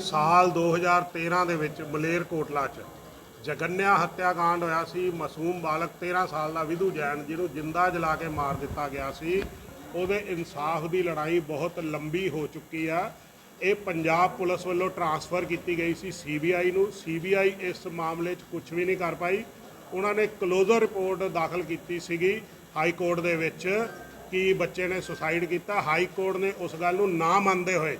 ਸਾਲ 2013 ਦੇ ਵਿੱਚ ਮਲੇਰਕੋਟਲਾ 'ਚ ਜਗਨਿਆ ਹੱਤਿਆਕਾਂਡ ਹੋਇਆ ਸੀ। ਮਾਸੂਮ ਬਾਲਕ 13 ਸਾਲ ਦਾ ਵਿਧੂ ਜੈਨ, ਜਿਹਨੂੰ ਜਿੰਦਾ ਜਲਾ ਕੇ ਮਾਰ ਦਿੱਤਾ ਗਿਆ ਸੀ। ਉਹਦੇ ਇਨਸਾਫ ਦੀ ਲੜਾਈ ਬਹੁਤ ਲੰਬੀ ਹੋ ਚੁੱਕੀ ਆ। ਇਹ ਪੰਜਾਬ ਪੁਲਿਸ ਵੱਲੋਂ ਟਰਾਂਸਫਰ ਕੀਤੀ ਗਈ ਸੀ ਸੀਬੀਆਈ ਨੂੰ। ਸੀਬੀਆਈ ਇਸ ਮਾਮਲੇ 'ਚ ਕੁਝ ਵੀ ਨਹੀਂ ਕਰ ਪਾਈ। ਉਹਨਾਂ ਨੇ ਕਲੋਜ਼ਰ ਰਿਪੋਰਟ ਦਾਖਲ ਕੀਤੀ ਸੀਗੀ ਹਾਈ ਕੋਰਟ ਦੇ ਵਿੱਚ ਕਿ ਬੱਚੇ ਨੇ ਸੁਸਾਈਡ ਕੀਤਾ। ਹਾਈ ਕੋਰਟ ਨੇ ਉਸ ਗੱਲ ਨੂੰ ਨਾ ਮੰਨਦੇ ਹੋਏ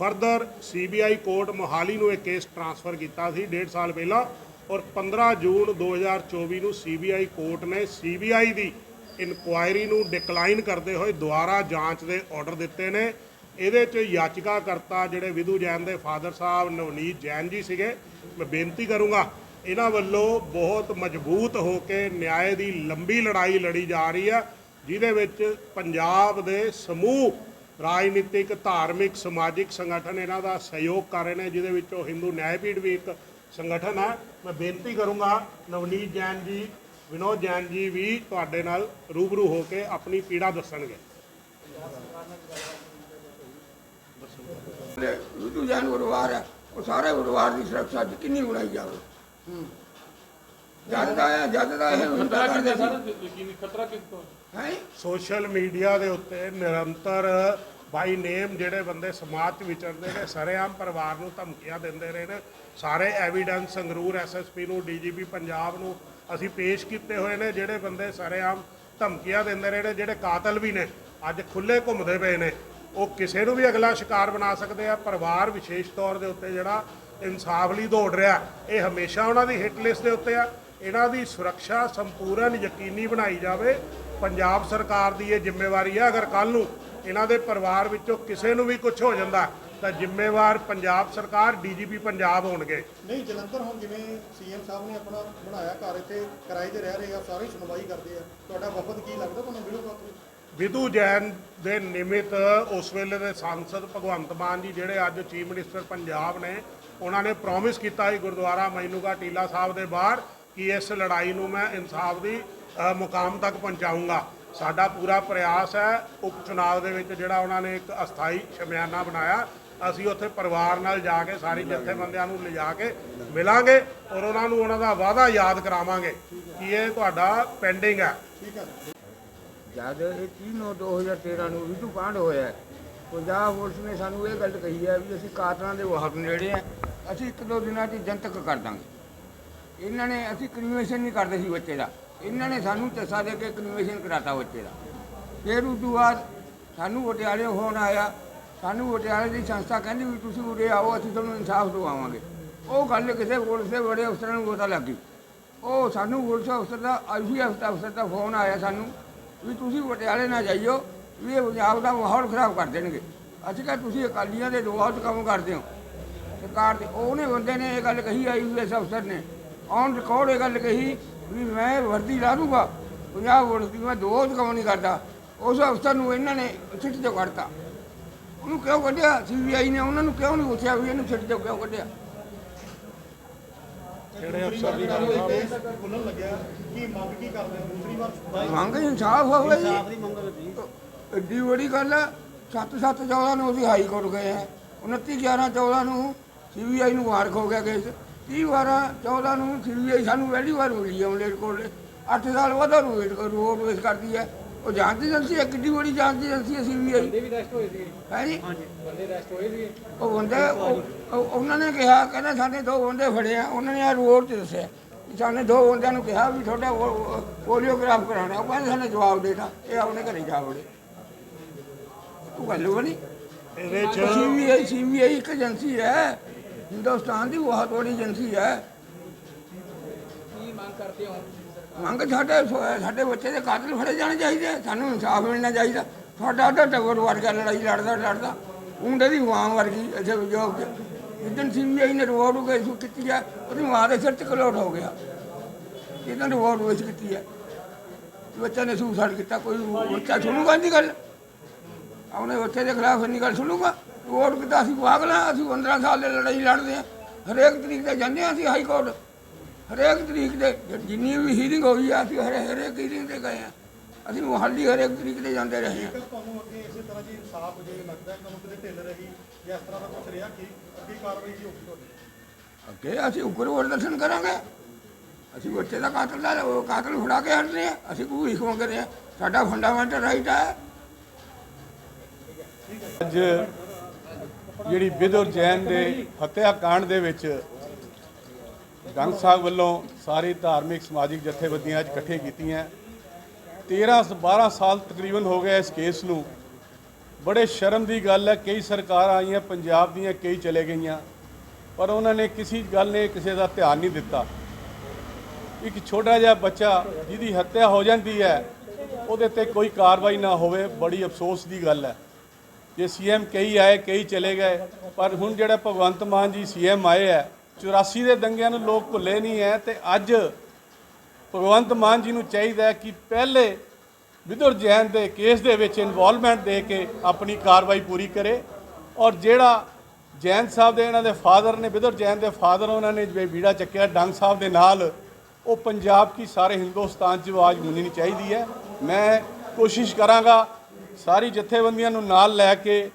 ਫਰਦਰ ਸੀਬੀਆਈ ਕੋਰਟ ਮੋਹਾਲੀ ਨੂੰ ਇਹ ਕੇਸ ਟਰਾਂਸਫਰ ਕੀਤਾ ਸੀ ਡੇਢ ਸਾਲ ਪਹਿਲਾਂ ਔਰ 15 ਜੂਨ 2024 ਨੂੰ ਸੀਬੀਆਈ ਕੋਰਟ ਨੇ ਸੀਬੀਆਈ ਦੀ ਇਨਕੁਆਇਰੀ ਨੂੰ ਡਿਕਲਾਈਨ ਕਰਦੇ ਹੋਏ ਦੁਬਾਰਾ ਜਾਂਚ ਦੇ ਆਰਡਰ ਦਿੱਤੇ ਨੇ। ਇਹਦੇ 'ਚ ਯਾਚਿਕਾਕਰਤਾ ਜਿਹੜੇ ਵਿਧੂ ਜੈਨ ਦੇ ਫਾਦਰ ਸਾਹਿਬ, ਨਵਨੀਤ ਜੈਨ ਜੀ ਸੀਗੇ, ਮੈਂ ਬੇਨਤੀ ਕਰੂੰਗਾ ਇਹਨਾਂ ਵੱਲੋਂ ਬਹੁਤ ਮਜ਼ਬੂਤ ਹੋ ਕੇ ਨਿਆਂ ਦੀ ਲੰਬੀ ਲੜਾਈ ਲੜੀ ਜਾ ਰਹੀ ਆ, ਜਿਹਦੇ ਵਿੱਚ ਪੰਜਾਬ ਦੇ ਸਮੂਹ ਰਾਜਨੀਤਿਕ, ਧਾਰਮਿਕ, ਸਮਾਜਿਕ ਸੰਗਠਨ ਇਹਨਾਂ ਦਾ ਸਹਿਯੋਗ ਕਰ ਰਹੇ ਨੇ, ਜਿਹਦੇ ਵਿੱਚੋਂ ਹਿੰਦੂ ਨਿਆਇਪੀਠ ਵੀ ਇੱਕ ਸੰਗਠਨ ਹੈ। ਮੈਂ ਬੇਨਤੀ ਕਰੂੰਗਾ, ਨਵਨੀਤ ਜੈਨ ਜੀ, ਵਿਨੋਦ ਜੈਨ ਜੀ ਵੀ ਤੁਹਾਡੇ ਨਾਲ ਰੂਬਰੂ ਹੋ ਕੇ ਆਪਣੀ ਪੀੜਾ ਦੱਸਣਗੇ। ਵਿਧੂ ਜਨ ਉਰਵਾਰ ਉਹ ਸਾਰੇ ਉਰਵਾਰ ਦੀ ਸੁਰੱਖਿਆ ਕਿੰਨੀ ਬਣਾਈ ਜਾਵੇ? ਜਦ ਦਾ ਹੈ ਜਦ ਦਾ ਹੈ ਹੁੰਦਾ ਕਰਦੇ ਯਕੀਨੀ ਖਤਰਾ ਕਿਸ ਤੋਂ ਹੈ? ਸੋਸ਼ਲ ਮੀਡੀਆ ਦੇ ਉੱਤੇ ਨਿਰੰਤਰ ਬਾਈ ਨੇਮ ਜਿਹੜੇ ਬੰਦੇ ਸਮਾਜ 'ਚ ਵਿਚਰਦੇ ਨੇ, ਸਰੇਆਮ ਪਰਿਵਾਰ ਨੂੰ ਧਮਕੀਆਂ ਦਿੰਦੇ ਰਹੇ ਨੇ। ਸਾਰੇ ਐਵੀਡੈਂਸ ਸੰਗਰੂਰ ਐਸਐਸਪੀ ਨੂੰ ਡੀਜੀਪੀ ਪੰਜਾਬ ਨੂੰ ਅਸੀਂ ਪੇਸ਼ ਕੀਤੇ ਹੋਏ ਨੇ, ਜਿਹੜੇ ਬੰਦੇ ਸਰੇਆਮ ਧਮਕੀਆਂ ਦਿੰਦੇ ਰਹੇ ਨੇ, ਜਿਹੜੇ ਕਾਤਲ ਵੀ ਨੇ, ਅੱਜ ਖੁੱਲੇ ਘੁੰਮਦੇ ਪਏ ਨੇ। ਉਹ ਕਿਸੇ ਨੂੰ ਵੀ ਅਗਲਾ ਸ਼ਿਕਾਰ ਬਣਾ ਸਕਦੇ ਆ। ਪਰਿਵਾਰ ਵਿਸ਼ੇਸ਼ ਤੌਰ ਦੇ ਉੱਤੇ ਜਿਹੜਾ ਇਨਸਾਫ ਲਈ ਦੌੜ ਰਿਹਾ, ਇਹ ਹਮੇਸ਼ਾ ਉਹਨਾਂ ਦੀ ਹਿੱਟ ਲਿਸਟ ਦੇ ਉੱਤੇ ਆ। ਇਹਨਾਂ ਦੀ ਸੁਰੱਖਿਆ ਸੰਪੂਰਨ ਯਕੀਨੀ ਬਣਾਈ ਜਾਵੇ। ਪੰਜਾਬ ਸਰਕਾਰ ਦੀ ਇਹ ਜ਼ਿੰਮੇਵਾਰੀ ਹੈ ਅਗਰ ਕੱਲ ਨੂੰ ਇਹਨਾਂ ਦੇ ਪਰਿਵਾਰ ਵਿੱਚੋਂ ਕਿਸੇ ਨੂੰ ਵੀ ਕੁਝ ਹੋ ਜਾਂਦਾ ਤਾਂ ਜ਼ਿੰਮੇਵਾਰ ਪੰਜਾਬ ਸਰਕਾਰ ਡੀਜੀਪੀ ਪੰਜਾਬ ਹੋਣਗੇ। ਨਹੀਂ ਜਲੰਧਰ ਹੁਣ ਜਿਵੇਂ ਸੀਐਮ ਸਾਹਿਬ ਨੇ ਆਪਣਾ ਬਣਾਇਆ ਘਰ ਇੱਥੇ ਕਿਰਾਏ ਤੇ ਰਹਿ ਰਹੇ ਆ ਸਾਰੇ ਸੁਣਵਾਈ ਕਰਦੇ ਆ। ਤੁਹਾਡਾ ਵਫਦ ਕੀ ਲੱਗਦਾ ਤੁਹਾਨੂੰ ਮਿਲੂਗਾ ਉੱਥੇ ਵਿਧੂ ਜੈਨ ਦੇ ਨਿਮਿਤ ਉਸ ਵੇਲੇ ਦੇ ਸੰਸਦ ਭਗਵੰਤ ਮਾਨ ਜੀ ਜਿਹੜੇ ਅੱਜ ਚੀਫ ਮਿਨਿਸਟਰ ਪੰਜਾਬ ਨੇ ਉਹਨਾਂ ਨੇ ਪ੍ਰੋਮਿਸ ਕੀਤਾ ਸੀ ਗੁਰਦੁਆਰਾ ਮੈਨੂਗਾ ਟੀਲਾ ਸਾਹਿਬ ਦੇ ਬਾਹਰ ਕਿ ਇਸ ਲੜਾਈ ਨੂੰ ਮੈਂ ਇਨਸਾਫ ਦੀ ਮੁਕਾਮ ਤੱਕ ਪਹੁੰਚਾਊਂਗਾ। ਸਾਡਾ ਪੂਰਾ ਪ੍ਰਯਾਸ ਹੈ ਉਪ ਚੁਣਾਵ ਦੇ ਵਿੱਚ ਜਿਹੜਾ ਉਹਨਾਂ ਨੇ ਇੱਕ ਅਸਥਾਈ ਸ਼ਮਿਆਨਾ ਬਣਾਇਆ। ਅਸੀਂ ਉੱਥੇ ਪਰਿਵਾਰ ਨਾਲ ਜਾ ਕੇ ਸਾਰੀ ਜਥੇਬੰਦੀਆਂ ਨੂੰ ਲਿਜਾ ਕੇ ਮਿਲਾਂਗੇ ਔਰ ਉਹਨਾਂ ਨੂੰ ਉਹਨਾਂ ਦਾ ਵਾਅਦਾ ਯਾਦ ਕਰਾਵਾਂਗੇ ਕਿ ਇਹ ਤੁਹਾਡਾ ਪੈਂਡਿੰਗ ਹੈ। ਠੀਕ ਹੈ। ਜਦ ਇਹ 30 ਨੌ 2013 ਨੂੰ ਵਿਧੂ ਕਾਂਡ ਹੋਇਆ ਪੰਜਾਬ ਪੁਲਿਸ ਨੇ ਸਾਨੂੰ ਇਹ ਗੱਲ ਕਹੀ ਹੈ ਵੀ ਅਸੀਂ ਕਾਤਲਾਂ ਦੇ ਵਾਹਕ ਨੇੜੇ ਆ ਅਸੀਂ ਇੱਕ ਦੋ ਦਿਨਾਂ 'ਚ ਜਨਤਕ ਕਰ ਦਾਂਗੇ। ਇਹਨਾਂ ਨੇ, ਅਸੀਂ ਕਨਵੈਸ਼ਨ ਨਹੀਂ ਕਰਦੇ ਸੀ ਬੱਚੇ ਦਾ। ਇਹਨਾਂ ਨੇ ਸਾਨੂੰ ਚੱਸਾ ਦੇ ਕੇ ਕਨਵੈਸ਼ਨ ਕਰਾਤਾ ਬੱਚੇ ਦਾ। ਫਿਰ ਉਸ ਤੋਂ ਬਾਅਦ ਸਾਨੂੰ ਪਟਿਆਲੇ ਫੋਨ ਆਇਆ। ਸਾਨੂੰ ਪਟਿਆਲੇ ਦੀ ਸੰਸਥਾ ਕਹਿੰਦੀ ਵੀ ਤੁਸੀਂ ਉਰੇ ਆਓ, ਅਸੀਂ ਤੁਹਾਨੂੰ ਇਨਸਾਫ ਦਿਵਾਵਾਂਗੇ। ਉਹ ਗੱਲ ਕਿਸੇ ਪੁਲਿਸ ਦੇ ਬੜੇ ਅਫਸਰਾਂ ਨੂੰ ਪਤਾ ਲੱਗ ਗਈ। ਉਹ ਸਾਨੂੰ ਪੁਲਿਸ ਅਫਸਰ ਦਾ ਆਈਸੀਐਫ ਅਫਸਰ ਦਾ ਫੋਨ ਆਇਆ ਸਾਨੂੰ ਵੀ ਤੁਸੀਂ ਪਟਿਆਲੇ ਨਾ ਜਾਈਓ, ਵੀ ਇਹ ਪੰਜਾਬ ਦਾ ਮਾਹੌਲ ਖਰਾਬ ਕਰ ਦੇਣਗੇ। ਅਸੀਂ ਕਿਹਾ, ਤੁਸੀਂ ਅਕਾਲੀਆਂ ਦੇ ਬਹੁਤ ਕੰਮ ਕਰਦੇ ਹੋ। ਸਰਕਾਰ ਦੇ, ਉਹਨੇ ਬੰਦੇ ਨੇ ਇਹ ਗੱਲ ਕਹੀ ਆਈ ਆਈਸੀਐਸ ਅਫਸਰ ਨੇ। ਔਨ ਰਿਕਾਰਡ ਇਹ ਗੱਲ ਕਹੀ ਵੀ ਮੈਂ ਵਰਦੀ ਲਾ ਦੂੰਗਾ। ਪੰਜਾਬ ਦੀ ਮੈਂ ਦੋ ਕੰਮ ਨਹੀਂ ਕਰਦਾ। ਉਸ ਅਫਸਰ ਨੂੰ ਇਹਨਾਂ ਨੇ ਸਿੱਟ ਤੋਂ ਕੱਢਤਾ। ਉਹਨੂੰ ਕਿਉਂ ਕੱਢਿਆ? ਸੀਬੀਆਈ ਨੇ ਉਹਨਾਂ ਨੂੰ ਕਿਉਂ ਨਹੀਂ ਪੁੱਛਿਆ ਵੀ ਇਹਨੂੰ ਸਿੱਟ ਤੋਂ ਕਿਉਂ ਕੱਢਿਆ? ਕਿਹੜੇ ਅਫਸਰ ਦੀ ਗੱਲ ਵਾਰ ਕੇਸ ਖੁੱਲਣ ਲੱਗਿਆ ਕੀ ਮੰਗ ਕੀ ਕਰਦੇ ਹੋ ਦੂਸਰੀ ਵਾਰ ਮੰਗ ਇਨਸਾਫ ਹੋਵੇ ਜੀ। ਇਨਸਾਫ ਦੀ ਮੰਗ ਐਡੀ ਬੜੀ ਗੱਲ ਹੈ 7 7 14 ਨੂੰ ਅਸੀਂ ਹਾਈ ਕੋਰਟ ਗਏ ਆ। 29 11 14 ਨੂੰ ਸੀਬੀਆਈ ਨੂੰ ਵਾਰਕ ਹੋ ਗਿਆ ਕੇਸ। 30 12 14 ਨੂੰ ਸੀਬੀਆਈ ਸਾਨੂੰ ਪਹਿਲੀ ਵਾਰ ਮਿਲੀ ਹੈ ਮਲੇਟ ਕੋਲ। 8 ਸਾਲ ਉਹ ਵੇਟ ਰੋਡ ਵੇਸ ਕਰਦੀ ਹੈ ਉਹ ਜਾਂਚ ਏਜੰਸੀ ਹੈ ਕਿੱਡੀ ਬੜੀ ਜਾਂਚ ਏਜੰਸੀ ਹੈ ਸੀਬੀਆਈ ਵੀ ਰੈਸਟ ਹੋਏ ਸੀ ਹੈ ਜੀ? ਬੰਦੇ ਰੈਸਟ ਹੋਏ ਸੀ ਉਹ ਬੰਦੇ ਉਹ- ਉਹ- ਉਹਨਾਂ ਨੇ ਕਿਹਾ ਕਹਿੰਦੇ ਸਾਡੇ ਦੋ ਬੰਦੇ ਫੜੇ ਆ ਉਹਨਾਂ ਨੇ ਆ ਰੋਡ ਤੇ ਦੱਸਿਆ। ਸਾਡੇ ਦੋ ਬੰਦਿਆਂ ਨੂੰ ਕਿਹਾ ਵੀ ਤੁਹਾਡਾ ਪੋਲੀਓਗ੍ਰਾਫ ਕਰਾਉਣਾ ਉਹ ਕਹਿੰਦੇ ਸਾਨੂੰ ਜਵਾਬ ਦੇਤਾ ਇਹ ਆਪਣੇ ਘਰੇ ਜਾ ਵੜੇ। ਉਹ ਗੱਲ ਬਣੀ। ਇਹਦੇ 'ਚ ਸੀਬੀਆਈ ਸੀਬੀਆਈ ਇੱਕ ਏਜੰਸੀ ਹੈ। ਹਿੰਦੁਸਤਾਨ ਦੀ ਬਹੁਤ ਬੜੀ ਏਜੰਸੀ ਹੈ। ਕੀ ਮੰਗ ਕਰਦੇ ਹੋ? ਮੰਗ ਸਾਡੇ ਸਾਡੇ ਬੱਚੇ ਦੇ ਕਾਤਲ ਫੜੇ ਜਾਣੇ ਚਾਹੀਦੇ। ਸਾਨੂੰ ਇਨਸਾਫ ਮਿਲਣਾ ਚਾਹੀਦਾ। ਤੁਹਾਡਾ ਅੱਡਾ ਟੱਬਰ ਵਰਗਾ ਲੜਾਈ ਲੜਦਾ ਲੜਦਾ। ਉਂਡੇ ਦੀ ਮਾਂ ਵਰਗੀ ਇੱਥੇ ਜੋ ਜਿੱਦਣ ਸੀਬੀਆਈ ਨੇ ਰਿਪੋਰਟ ਉਹ ਇਸ਼ੂ ਕੀਤੀ ਹੈ ਉਹਦੀ ਮਾਂ ਦੇ ਸਿਰ ਤੇ ਕਲੋਟ ਹੋ ਗਿਆ। ਇਹਨਾਂ ਨੇ ਰਿਪੋਰਟ ਵਿੱਚ ਕੀਤੀ ਹੈ। ਬੱਚੇ ਨੇ ਸੁਸਾਈਡ ਕੀਤਾ ਕੋਈ ਬੱਚਾ ਸੁਣੂਗਾ ਨਹੀਂ ਗੱਲ? ਆਪਣੇ ਬੱਚੇ ਦੇ ਖਿਲਾਫ ਇੰਨੀ ਗੱਲ ਸੁਣੂਗਾ? ਰਿਪੋਰਟ ਕੀਤਾ ਅਸੀਂ ਪਾਗਲ ਹਾਂ ਅਸੀਂ 15 ਸਾਲ ਦੇ ਲੜਾਈ ਲੜਦੇ ਹਾਂ। ਹਰੇਕ ਤਰੀਕ ਤੇ ਜਾਂਦੇ ਹਾਂ ਅਸੀਂ ਹਾਈ ਕੋਰਟ ਹਰੇਕ ਤਰੀਕ ਦੇ ਜਿੰਨੀ ਵੀ ਹੀਰਿੰਗ ਹੋਈ ਆ ਅਸੀਂ ਹਰੇ ਹਰੇਕ ਹੀਰਿੰਗ ਤੇ ਗਏ ਆ ਅਸੀਂ ਮੁਹੱਲੀ ਹਰੇਕ ਤਰੀਕ ਤੇ ਜਾਂਦੇ ਰਹੇ ਹਾਂ। ਤੁਹਾਨੂੰ ਅੱਗੇ ਇਸੇ ਤਰ੍ਹਾਂ ਜੀ ਇਨਸਾਫ ਜੇ ਲੱਗਦਾ ਹੈ ਤੁਹਾਨੂੰ ਕਿਤੇ ਢਿੱਲ ਰਹੀ ਜਾਂ ਇਸ ਤਰ੍ਹਾਂ ਦਾ ਕੁਝ ਰਿਹਾ ਕੀ ਅੱਗੇ ਕਾਰਵਾਈ ਕੀ ਹੋਊਗੀ ਤੁਹਾਡੀ? ਅੱਗੇ ਅਸੀਂ ਉਗਰ ਪ੍ਰਦਰਸ਼ਨ ਕਰਾਂਗੇ। ਅਸੀਂ ਬੱਚੇ ਦਾ ਕਾਤਲ ਦਾ ਉਹ ਕਾਤਲ ਫੜਾ ਕੇ ਹਟਦੇ ਆ ਅਸੀਂ ਕੋਈ ਭੀਖ ਮੰਗਦੇ ਆ ਸਾਡਾ ਫੰਡਾਮੈਂਟਲ ਰਾਈਟ ਹੈ। ਅੱਜ ਜਿਹੜੀ ਵਿਦੁਰ ਜੈਨ ਦੇ ਹੱਤਿਆ ਕਾਂਡ ਦੇ ਵਿੱਚ ਗੰਗ ਸਾਹਿਬ ਵੱਲੋਂ ਸਾਰੀ ਧਾਰਮਿਕ ਸਮਾਜਿਕ ਜਥੇਬੰਦੀਆਂ ਅੱਜ ਇਕੱਠੇ ਕੀਤੀਆਂ। 13 ਸ- 12 ਸਾਲ ਤਕਰੀਬਨ ਹੋ ਗਏ ਇਸ ਕੇਸ ਨੂੰ। ਬੜੇ ਸ਼ਰਮ ਦੀ ਗੱਲ ਹੈ, ਕਈ ਸਰਕਾਰਾਂ ਆਈਆਂ, ਪੰਜਾਬ ਦੀਆਂ ਕਈ ਚਲੇ ਗਈਆਂ, ਪਰ ਉਹਨਾਂ ਨੇ ਕਿਸੇ ਗੱਲ ਨੇ ਕਿਸੇ ਦਾ ਧਿਆਨ ਨਹੀਂ ਦਿੱਤਾ। ਇੱਕ ਛੋਟਾ ਜਿਹਾ ਬੱਚਾ ਜਿਹਦੀ ਹੱਤਿਆ ਹੋ ਜਾਂਦੀ ਹੈ, ਉਹਦੇ ਤੇ ਕੋਈ ਕਾਰਵਾਈ ਨਾ ਹੋਵੇ, ਬੜੀ ਅਫਸੋਸ ਦੀ ਗੱਲ ਹੈ। ਜੇ ਸੀਐਮ ਕਈ ਆਏ ਕਈ ਚਲੇ ਗਏ, ਪਰ ਹੁਣ ਜਿਹੜਾ ਭਗਵੰਤ ਮਾਨ ਜੀ ਸੀਐਮ ਆਏ ਹੈ 84 ਦੇ ਦੰਗਿਆਂ ਨੂੰ ਲੋਕ ਭੁੱਲੇ ਨਹੀਂ ਹੈ ਤੇ ਅੱਜ ਭਗਵੰਤ ਮਾਨ ਜੀ ਨੂੰ ਚਾਹੀਦਾ ਹੈ ਕਿ ਪਹਿਲੇ ਵਿਦੁਰ ਜੈਨ ਦੇ ਕੇਸ ਦੇ ਵਿੱਚ ਇਨਵੋਲਵਮੈਂਟ ਦੇ ਕੇ ਆਪਣੀ ਕਾਰਵਾਈ ਪੂਰੀ ਕਰੇ ਔਰ ਜਿਹੜਾ ਜੈਨ ਸਾਹਿਬ ਦੇ ਇਹਨਾਂ ਦੇ ਫਾਦਰ ਨੇ ਵਿਦਰ ਜੈਨ ਦੇ ਫਾਦਰ ਉਹਨਾਂ ਨੇ ਜਿਵੇਂ ਬੀੜਾ ਚੱਕਿਆ ਡੰਗ ਸਾਹਿਬ ਦੇ ਨਾਲ, ਉਹ ਪੰਜਾਬ ਕੀ ਸਾਰੇ ਹਿੰਦੁਸਤਾਨ 'ਚ ਆਵਾਜ਼ ਗੂੰਜਣੀ ਚਾਹੀਦੀ ਹੈ। ਮੈਂ ਕੋਸ਼ਿਸ਼ ਕਰਾਂਗਾ ਸਾਰੀ ਜਥੇਬੰਦੀਆਂ ਨੂੰ ਨਾਲ ਲੈ ਕੇ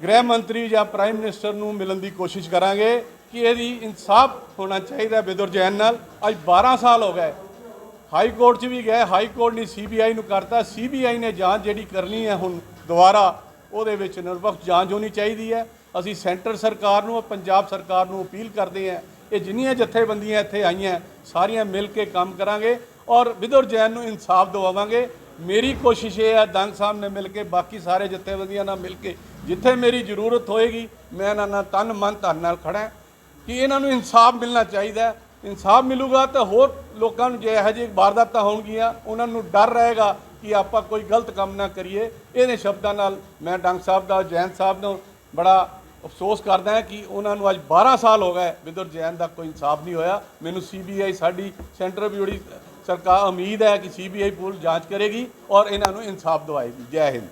ਗ੍ਰਹਿ ਮੰਤਰੀ ਜਾਂ ਪ੍ਰਾਈਮ ਮਿਨਿਸਟਰ ਨੂੰ ਮਿਲਣ ਦੀ ਕੋਸ਼ਿਸ਼ ਕਰਾਂਗੇ ਕਿ ਇਹਦੀ ਇਨਸਾਫ ਹੋਣਾ ਚਾਹੀਦਾ ਵਿਦੁਰ ਜੈਨ ਨਾਲ। ਅੱਜ 12 ਸਾਲ ਹੋ ਗਏ। ਹਾਈ ਕੋਰਟ 'ਚ ਵੀ ਗਏ, ਹਾਈ ਕੋਰਟ ਨੇ ਸੀਬੀਆਈ ਨੂੰ ਕਰਤਾ। ਸੀਬੀਆਈ ਨੇ ਜਾਂਚ ਜਿਹੜੀ ਕਰਨੀ ਹੈ ਹੁਣ ਦੁਬਾਰਾ, ਉਹਦੇ ਵਿੱਚ ਨਿਰਪੱਖ ਜਾਂਚ ਹੋਣੀ ਚਾਹੀਦੀ ਹੈ। ਅਸੀਂ ਸੈਂਟਰ ਸਰਕਾਰ ਨੂੰ ਔਰ ਪੰਜਾਬ ਸਰਕਾਰ ਨੂੰ ਅਪੀਲ ਕਰਦੇ ਹਾਂ, ਇਹ ਜਿੰਨੀਆਂ ਜਥੇਬੰਦੀਆਂ ਇੱਥੇ ਆਈਆਂ, ਸਾਰੀਆਂ ਮਿਲ ਕੇ ਕੰਮ ਕਰਾਂਗੇ ਔਰ ਵਿਦੁਰ ਜੈਨ ਨੂੰ ਇਨਸਾਫ ਦਿਵਾਵਾਂਗੇ। ਮੇਰੀ ਕੋਸ਼ਿਸ਼ ਇਹ ਹੈ, ਦੰਗ ਸਾਹਿਬ ਨੇ ਮਿਲ ਕੇ ਬਾਕੀ ਸਾਰੇ ਜਥੇਬੰਦੀਆਂ ਨਾਲ ਮਿਲ ਕੇ ਜਿੱਥੇ ਮੇਰੀ ਜ਼ਰੂਰਤ ਹੋਏਗੀ, ਮੈਂ ਇਹਨਾਂ ਨਾਲ ਤਨ ਮਨ ਧਨ ਨਾਲ ਖੜਾ ਕਿ ਇਹਨਾਂ ਨੂੰ ਇਨਸਾਫ ਮਿਲਣਾ ਚਾਹੀਦਾ ਇਨਸਾਫ ਮਿਲੂਗਾ ਤਾਂ ਹੋਰ ਲੋਕਾਂ ਨੂੰ ਜੇ ਇਹੋ ਜਿਹੀ ਵਾਰਦਾਤਾਂ ਹੋਣਗੀਆਂ, ਉਹਨਾਂ ਨੂੰ ਡਰ ਰਹੇਗਾ ਕਿ ਆਪਾਂ ਕੋਈ ਗਲਤ ਕੰਮ ਨਾ ਕਰੀਏ। ਇਹਦੇ ਸ਼ਬਦਾਂ ਨਾਲ ਮੈਂ ਡੰਗ ਸਾਹਿਬ ਦਾ, ਜੈਨ ਸਾਹਿਬ ਨੂੰ ਬੜਾ ਅਫਸੋਸ ਕਰਦਾ ਹਾਂ ਕਿ ਉਹਨਾਂ ਨੂੰ ਅੱਜ 12 ਸਾਲ ਹੋ ਗਏ ਵਿਦਰ ਜੈਨ ਦਾ ਕੋਈ ਇਨਸਾਫ ਨਹੀਂ ਹੋਇਆ। ਮੈਨੂੰ ਸੀਬੀਆਈ ਸਾਡੀ ਸੈਂਟਰ ਵੀ ਬੜੀ ਸਰਕਾਰ ਉਮੀਦ ਹੈ ਕਿ ਸੀਬੀਆਈ ਪੂਰੀ ਜਾਂਚ ਕਰੇਗੀ ਔਰ ਇਹਨਾਂ ਨੂੰ ਇਨਸਾਫ ਦਿਵਾਏਗੀ। ਜੈ ਹਿੰਦ।